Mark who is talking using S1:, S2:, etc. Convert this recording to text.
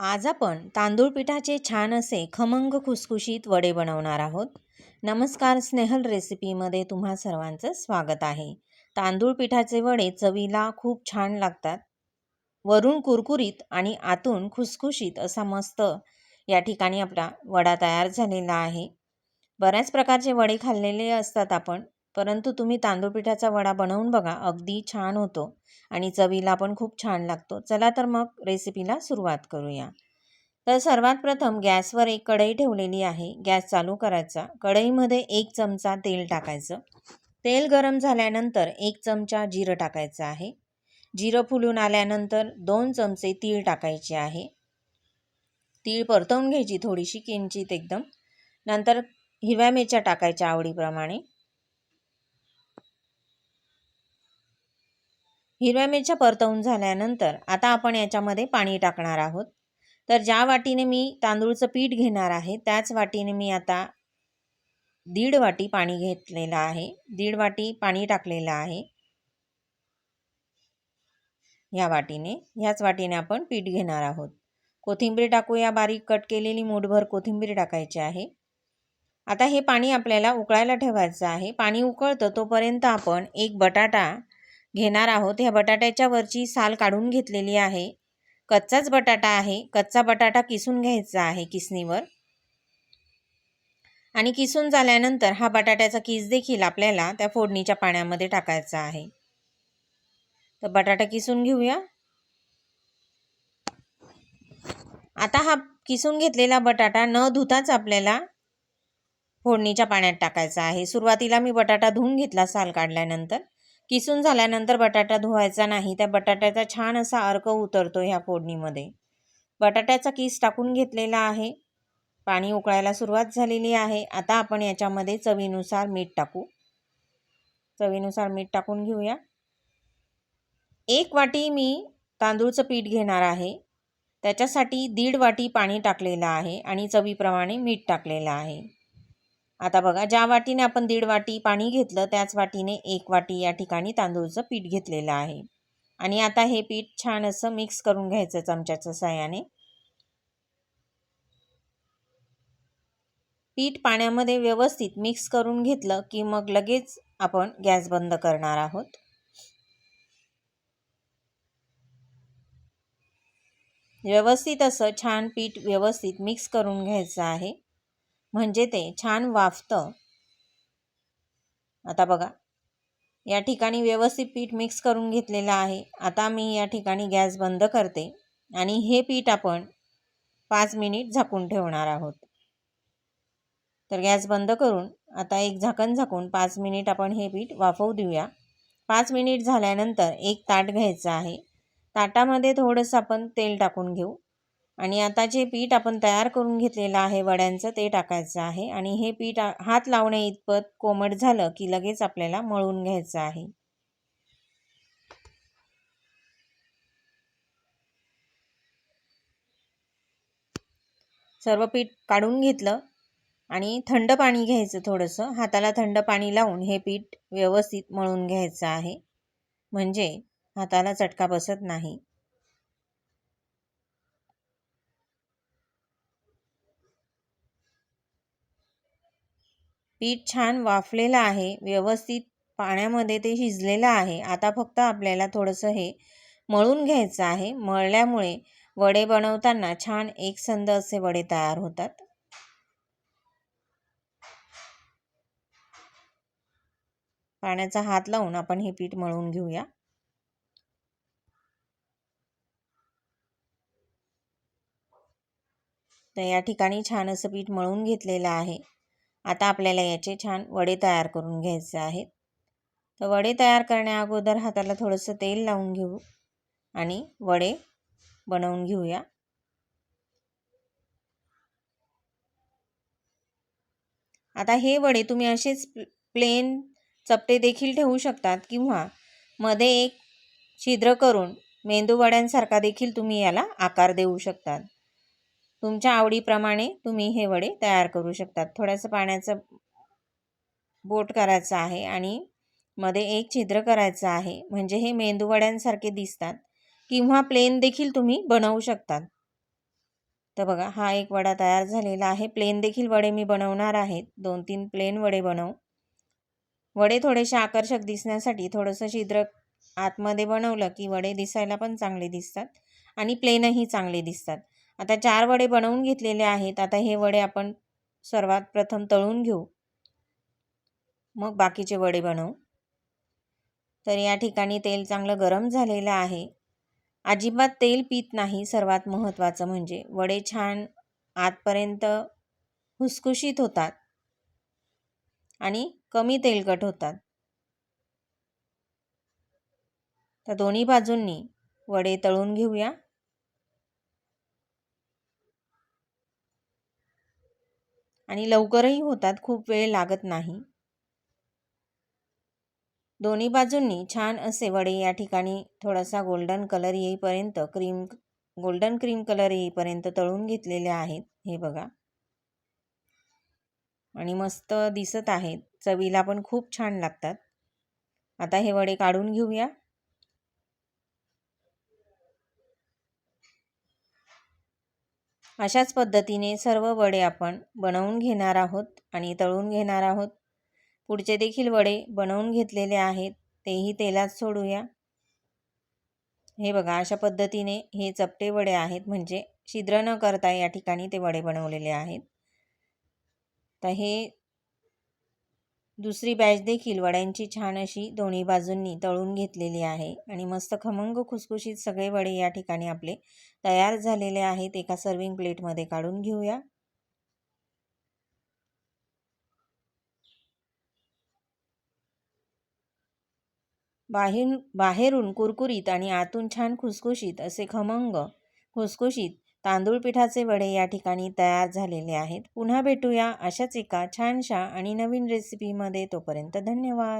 S1: आज आपण तांदूळ पिठाचे छान असे खमंग खुसखुशीत वडे बनवणार आहोत. नमस्कार स्नेहल रेसिपीमध्ये तुम्हा सर्वांचं स्वागत आहे. तांदूळ पिठाचे वडे चवीला खूप छान लागतात. वरून कुरकुरीत आणि आतून खुसखुशीत असा मस्त या ठिकाणी आपला वडा तयार झालेला आहे. बऱ्याच प्रकारचे वडे खाल्लेले असतात आपण. परंतु तुम्ही तांदूळ पिठाचा वडा बनवून बघा अगदी छान होतो आणि चवीला पण खूप छान लागतो. चला तर मग रेसिपीला सुरुवात करूया. तर सर्वात प्रथम गॅसवर एक कढई ठेवलेली आहे. गॅस चालू करायचा. कढईमध्ये एक चमचा तेल टाकायचं. तेल गरम झाल्यानंतर एक चमचा जिरं टाकायचं आहे. जिरं फुलून आल्यानंतर दोन चमचे तीळ टाकायचे आहे. तीळ परतवून घ्यायची थोडीशी किंचित एकदम. नंतर हिरव्या मिरच्या टाकायच्या आवडीप्रमाणे. हिरव्या मिरच्या परतवून झाल्यानंतर आता आपण याच्यामध्ये पाणी टाकणार आहोत. तर ज्या वाटीने मी तांदूळचं पीठ घेणार आहे त्याच वाटीने मी आता दीड वाटी पाणी घेतलेलं आहे. दीड वाटी पाणी टाकलेलं आहे. ह्या वाटीने ह्याच वाटीने आपण पीठ घेणार आहोत. कोथिंबीर टाकूया बारीक कट केलेली मूठभर कोथिंबीर टाकायची आहे. आता हे पाणी आपल्याला उकळायला ठेवायचं आहे. पाणी उकळतं तोपर्यंत आपण एक बटाटा घेणार आहोत. ह्या बटाट्याच्या वरची साल काढून घेतलेली आहे. कच्चाच बटाटा आहे. कच्चा बटाटा किसून घ्यायचा आहे किसणीवर. आणि किसून झाल्यानंतर हा बटाट्याचा किस देखील आपल्याला त्या फोडणीच्या पाण्यामध्ये टाकायचा आहे. तर बटाटा किसून घेऊया. आता हा किसून घेतलेला बटाटा न धुताच आपल्याला फोडणीच्या पाण्यात टाकायचा आहे. सुरुवातीला मी बटाटा धुवून घेतला साल काढल्यानंतर. किसून झाल्यानंतर बटाटा धुवायचा नाही त्या बटाट्याचा छान असा अर्क उतरतो ह्या फोडणीमध्ये. बटाट्याचा किस टाकून घेतलेला आहे. पाणी उकळायला सुरुवात झालेली आहे. आता आपण याच्यामध्ये चवीनुसार मीठ टाकू. चवीनुसार मीठ टाकून घेऊया. एक वाटी मी तांदूळचं पीठ घेणार आहे. त्याच्यासाठी दीड वाटी पाणी टाकलेलं आहे आणि चवीप्रमाणे मीठ टाकलेलं आहे. आता बघा ज्या वाटीने आपण दीड वाटी पाणी घेतलं त्याच वाटीने एक वाटी या ठिकाणी तांदूळचं पीठ घेतलेलं आहे. आणि आता हे पीठ छान असं मिक्स करून घ्यायचं चमच्याच्या साह्याने. पीठ पाण्यामध्ये व्यवस्थित मिक्स करून घेतलं की मग लगेच आपण गॅस बंद करणार आहोत. व्यवस्थित असं छान पीठ व्यवस्थित मिक्स करून घ्यायचं आहे. म्हणजे ते छान वाफतं. आता बघा या ठिकाणी व्यवस्थित पीठ मिक्स करून घेतलेलं आहे. आता मी या ठिकाणी गॅस बंद करते आणि हे पीठ आपण पाच मिनिट झाकून ठेवणार आहोत. तर गॅस बंद करून आता एक झाकण झाकून पाच मिनिट आपण हे पीठ वाफवू देऊया. पाच मिनिट झाल्यानंतर एक ताट घ्यायचं आहे. ताटामध्ये थोडंसं आपण तेल टाकून घेऊ. आणि आता जे पीठ आपण तयार करून घेतलेलं आहे वड्यांचं ते टाकायचं आहे. आणि हे पीठ हात लावणे इतपत कोमट झालं की लगेच आपल्याला मळून घ्यायचं आहे. सर्व पीठ काढून घेतलं आणि थंड पाणी घ्यायचं थोडंसं. हाताला थंड पाणी लावून हे पीठ व्यवस्थित मळून घ्यायचं आहे. म्हणजे हाताला चटका बसत नाही. पीठ छान वाफलेलं आहे व्यवस्थित पाण्यामध्ये ते शिजलेलं आहे. आता फक्त आपल्याला थोडंसं हे मळून घ्यायचं आहे. मळल्यामुळे वडे बनवताना छान एकसंद असे वडे तयार होतात. पाण्याचा हात लावून आपण हे पीठ मळून घेऊया. तर या ठिकाणी छान असं पीठ मळून घेतलेलं आहे. आता आपल्याला याचे छान वडे तयार करून घ्यायचे आहेत. तर वडे तयार करण्या अगोदर हाताला थोडंसं तेल लावून घेऊ आणि वडे बनवून घेऊया. आता हे वडे तुम्ही असेच प्लेन चपटे देखील ठेवू शकतात किंवा मध्ये एक छिद्र करून मेंदू वड्यांसारखा देखील तुम्ही याला आकार देऊ शकतात. तुमच्या आवडीप्रमाणे तुम्ही हे वडे तयार करू शकतात. थोडंसं पाण्याचं बोट करायचं आहे आणि मध्ये एक छिद्र करायचं आहे. म्हणजे हे मेंदूवड्यांसारखे दिसतात. किंवा प्लेन देखील तुम्ही बनवू शकतात. तर बघा हा एक वडा तयार झालेला आहे. प्लेन देखील वडे मी बनवणार आहेत दोन तीन प्लेन वडे बनवू. वडे थोडेसे आकर्षक दिसण्यासाठी थोडंसं छिद्र आतमध्ये बनवलं की वडे दिसायला पण चांगले दिसतात आणि प्लेनही चांगले दिसतात. आता चार वडे बनवून घेतलेले आहेत. आता हे वडे आपण सर्वात प्रथम तळून घेऊ. मग बाकीचे वडे बनवू. तर या ठिकाणी तेल चांगलं गरम झालेलं आहे. अजिबात तेल पित नाही सर्वात महत्त्वाचं म्हणजे. वडे छान आतपर्यंत हुसकुशीत होतात. आणि कमी तेलकट होतात. तर दोन्ही बाजूंनी वडे तळून घेऊया. आणि लवकरही होतात खूप वेळ लागत नाही. दोन्ही बाजूंनी छान असे वडे या ठिकाणी थोडासा गोल्डन कलर येईपर्यंत क्रीम गोल्डन क्रीम कलर येईपर्यंत तळून घेतलेले आहेत हे बघा. आणि मस्त दिसत आहेत चवीला पण खूप छान लागतात. आता हे वडे काढून घेऊया. अशाच पद्धतीने सर्व वडे आपण बनवून घेणार आहोत आणि तळून घेणार आहोत. पुढचे देखील वडे बनवून घेतलेले आहेत तेही तेलात सोडूया. हे बघा अशा पद्धतीने हे चपटे वडे आहेत म्हणजे छिद्र न करता या ठिकाणी ते वडे बनवलेले आहेत. तर हे दुसरी बॅच देखील वड्यांची छान अशी दोन्ही बाजूंनी तळून घेतलेली आहे आणि मस्त खमंग खुसखुशीत सगळे वडे या ठिकाणी आपले तयार झालेले आहेत. एका सर्विंग प्लेटमध्ये काढून घेऊया. बाहेर बाहेरून कुरकुरीत आणि आतून छान खुसखुशीत असे खमंग खुसखुशीत तांदूळ पिठाचे वडे या ठिकाणी तयार झालेले आहेत. पुन्हा भेटूया अशाच एका छानशा आणि नवीन रेसिपीमध्ये तोपर्यंत धन्यवाद.